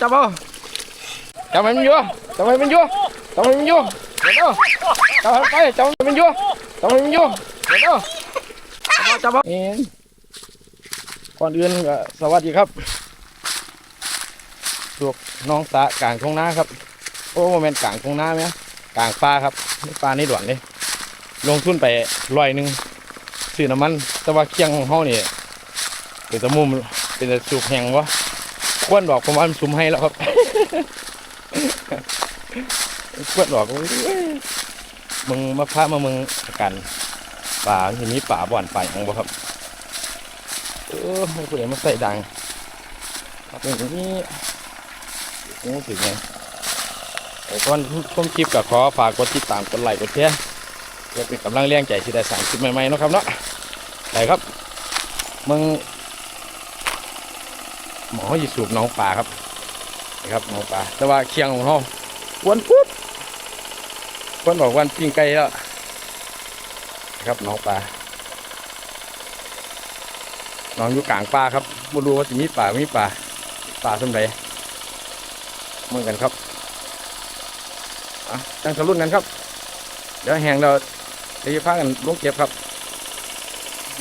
จับเอาจับให้มันอยู่จับให้มันอยู่จับให้มันอยู่เดี๋ยวเอจับมันไปจับให้มันอยู่จับให้มันอยู่เดี๋ยวเอจับเอาจับเอาเอ็นก่อนอื่นก็สวัสดีครับลูกน้องตากลางทุ่งนาครับโอ้โมเมนต์กลางทุ่งนาไหมกลางป่าครับนี่ป่านี่หลวงเลยลงทุนไปร้อยหนึ่งซื้อน้ำมัน แต่ว่าเคียงของเขานี่เป็นตะมุมเป็นตะสูบแหงวะ ควนดอกประมาณชุมให้แล้วครับควนดอกมึงมาพามามึงกันป่าทีนี้ป่าบ่อนป่าอย่างบ่ครับเออไม่ควรมาใส่ดังครับอย่างนี้รู้สึกไงก่อนชมคลิปก็ขอฝากกดติดตามกดไลค์กดแชร์เพื่อเป็นกำลังแรงใจที่ได้สั่งคลิปใหม่ๆนะครับเนาะไปครับมึง หมอยีสูบน้องปลาครับนี่ครับน้องปลาแต่ว่าเคียงของเขาวันพุธวันบอกวันปิ้งไก่แล้วนะครับน้องปลาน้องอยู่กลางป่าครับไม่รู้ว่าจะมีป่าไม่มีป่าป่าสมใดเหมือนกันครับอะตั้งสรุนกันครับ เดี๋ยวแหงเราจะพากันลงเก็บครับ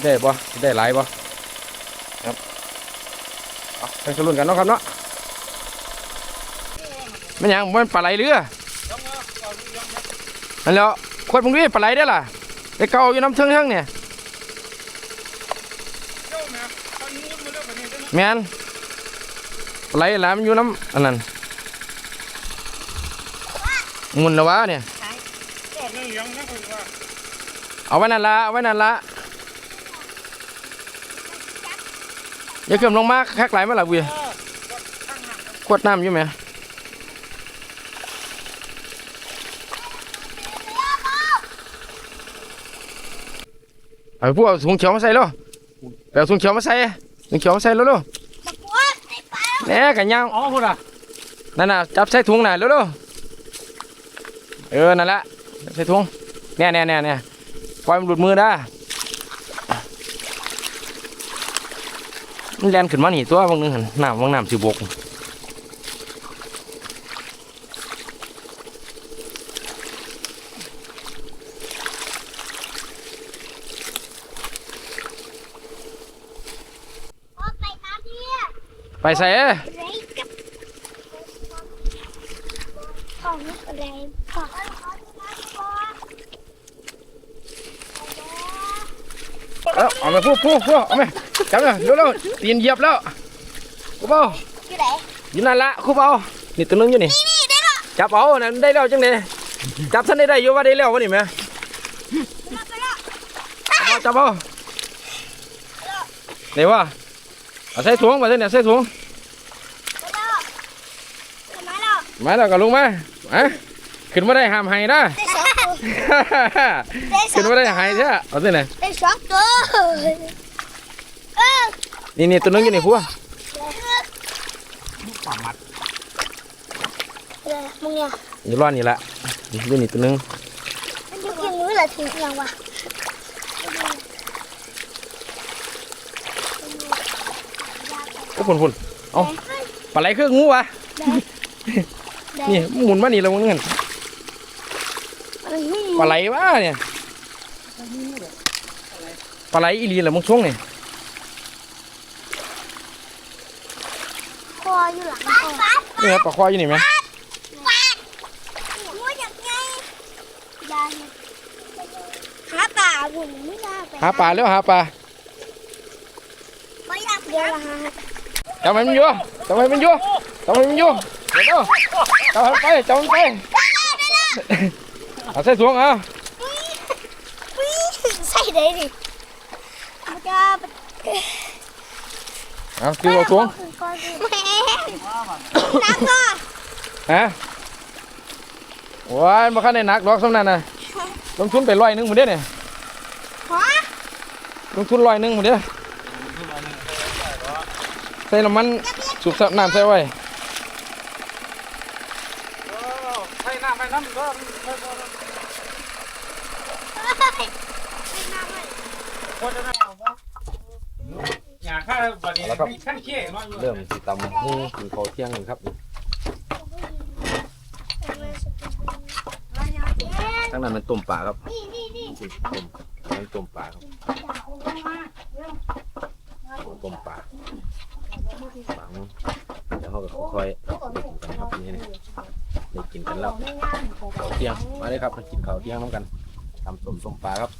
ได้บ่ได้หลายบ่ครับ อะตั้งสรุ่นกันเนาะครับเนาะมันหยังมันปลาไหลเรือนั่นแหล้วคนมึงดิปลาไหลได้อล่ะไอ้เก่าอยู่น้ำเทิงเทิงๆเนี่ยแมนปลาไหลหลายมันอยู่น้ำอันนั้นงุนแล้ววะเนี่ยก็เรื่องเลี้ยงนะคุณว่าเอาไว้นั่นละเอาไว้นั่นละ อย่าเกิมลงมาคักไหลมาหลับเวียขวดน้ำอยู่ไหมเอาพวกเอาถุงเขียวมาใส่แล้วไปเอาถุงเขียวมาใส่ถุงเขียวมาใส่แล้วลูกแหน่กันยังอ๋อคุณอะนั่นน่ะจับใส่ถุงน่ะเร็วๆเออนั่นละใส่ถุงเนี่ยเนี่ยเนี่ยเนี่ยปล่อยมันหลุดมือได้มัน แลนขึ้นมาหนีตัวบางนึงหันน้ำบางน้ำสิบกไปใส่ของอะไรของเอาเอามาพูดพูดพูดเอาไหม จับเลยเร็วๆตีนเหยียบแล้วครูเบาอยู่ไหนอยู่นั่นละครูเบานี่ตัวนึงอยู่นี่นี่ได้หรอจับเอานั่นได้แล้วจังเลยจับท่านได้ได้อยู่ว่าได้แล้ววะนี่แม่ไปแล้วเอาจับเอาเดี๋ยวว่าเอาใส่ถุงมาเส้นเนี่ยใส่ถุงไปแล้วทำไมเรามาแล้วก็ลงมาอะขึ้นมาได้ห้ามให้นะได้สองตัวได้สอขึ้นงมาได้หายใช่เอาเส้นไหนได้สองตัวเออ นี่นี่ตัวนึงอยู่นี่พัวเลยมึงเนี่ยอยู่ร้อนนี่ละอยู่นี่ตัวนึงมันจะกินมื้อละถึงยังวะโอ้พุ่นพุ่นเอาปลาไหลเครื่องงูวะนี่หมุนมานี่แล้วมึงเงินปลาไหลวะเนี่ยปลาไหลอีหลีเหรอมึงช่วงนี่คออยู่หลังคอ นี่ครับปลาควายอยู่นี่ไหมหาป่าบุญไม่ได้ไปหาปลาแล้วหาปลาไม่อยากเดี๋ยวละฮะจับมันอยู่จับมันอยู่จับมันอยู่เดี๋ยวจับมันไปจับมันไปเอาใส่ถุงเอาใส่ได้ดิมันจะ เอาคือเอาถุงแม่นักก็ฮะว้ายมาขั้นในหนักดอกสำนันนะลงทุนไปร้อยหนึงหมดเด้อเนี่ยฮะลงทุนร้อยหนึงหมดเด้อใส่น้ำมันสูบซับน้ำใส่ไว้ใช่น้ำไปน้ำก็คนจะไม่เอยากข้าวบัเริ่มสิตำหูกินข้าวเที่ยงครับทั้งนั้นมันต้มปลาครับต้มมันต้มปลาครับต้มปลาฝังแล้วเขาก็ค่อยๆด้กินกันครับนี่นี่ได้กินกันแล้วข้าวเที่ยงมาเลยครับมากินข้าวเที่ยงน้องกันทำต้มต้มปลาครับ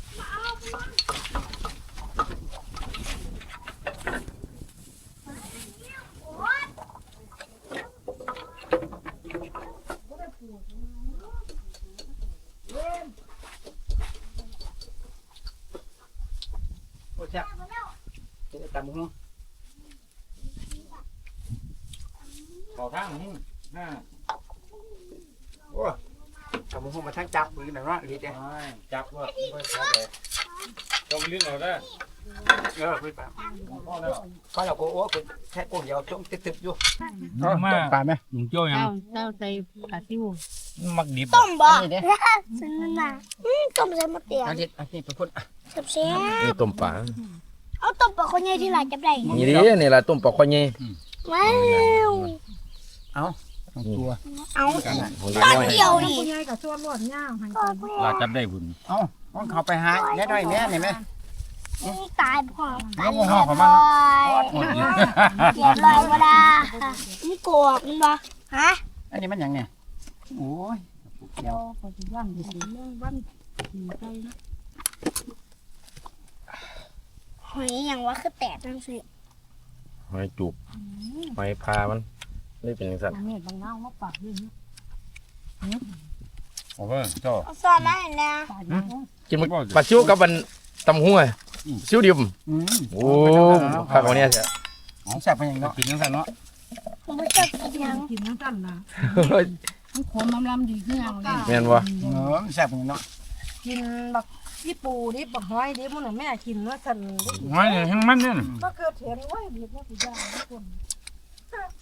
ตำหุ้งขอทางหุ้งห้าตำหุ้งมาทั้งจับมือหน่อยว่าลีเด้จับว่าไม่ใช่เลยต้องลิ้นเราได้เออคุยปลาพ่อแล้วก็เราโอ้โหเป็นแค่กุ้งเดียวจ้องตึ๊บๆอยู่มาปลาไหมหนุ่มโจ้ยังเจ้าเจ้าใจปลาซิวมักดิบต้มบ่นี่เด้สนน่ะอืมต้มใส่มะเตียงอันนี้อันนี้เป็นคนเสียบเสียนี่ต้มปลา เอาต้มปลาคนใหญ่ที่หลานจับได้นี่ดินี่ละต้มปลาข้อยใหญ่ว้าวตัวเอาของเด็กตอนน้อยเดียวดิผู้ใหญ่กับส่วนรวดย่างหันกันลาจับได้บุญเอ้าต้องเขาไปหาแน่ด้อยแม่นี่ไหมนี่ตายพร้อมตายเอาเรียบห่อของมัร้นอยเรียบร้อยเวลานี่โกรธมันบ่ฮะอันนี้มันยังเนี่ยโอ้ยเดียวปฏิวัติสิเรื่องวันขี่ไปนะห อยอย่างว่าคือแตกจังสิหอยจูบหอยพามันนี่เป็นสัตว์บางเม็ดบางเงามาปากด้วยนะโอ้เพิ่งโจ้เอาซ่อนมาให้นะปากเนาะกินมันปลาชิวกับมันตำหัวชิวดิบอืมโอ้ข้าวเขาเนี่ยเสียแซ่บเป็นยังเนาะกินยังไงเนาะผมไม่ชอบกินหยังกินน้ำกันนะมันขมน้ำลำดีขึ้นอย่างเลยแม่นวะเออแซ่บเป็นยังเนาะกินบัก พี่ปูดิบักห้อยดิมันน่ะแม่กินว่าสันไม่เนี่ยทั้งมันเนี่ยก็เกิดเห็นไว้ดีว่าสุดยอดทุกคน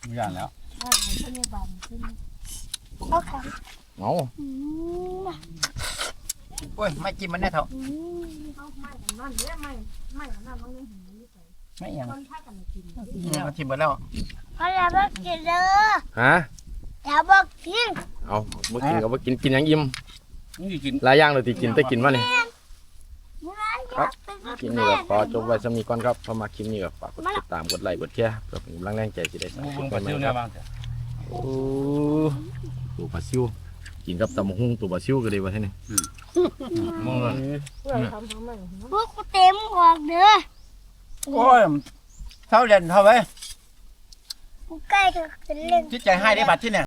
ไม่อย่างแล้วอ่าเช่นนี้บานเช่นนี้เอาค่ะเอาอืมโอ้ยไม่จิ้มมันแน่เถอะอืมเอาไม่กันนั่นเด้ไม่ไม่กันนั่นมันไม่เห็นนี่ไปไม่ยังคนพากันกินมาจิ้มหมดแล้วเขาอยากบอกกินเด้อฮะอยากบอกกินเอาบ่กินก็บ่กินกินหยังอิ่มนี่กินหลายอย่างเลยที่กินแต่กินมานี่ครับ คลิปนี้ก็ขอจบไว้สำนี้ก่อนครับพอมาคลิปนี้ก็ฝากกดติดตามกดไลค์กดแชร์เพื่อเป็นกำลังแรงใจสิได้สร้างคลิบุ้ปงปลาใหม่ซิวๆคเนี่รัยบบ้างโอ้ตัวปลาซิวกินกับตำบักหุ่งตัวปลาซิวก็ได้ว่าท่านี่มองเลยเพื่อทำทำไมพวกกูเต็มออกเด้อโอ้ยเท่าเรียนเท่าไว้กูใกล้จะเป็นเล่น จิตใจให้ได้บัตรที่เนี่ย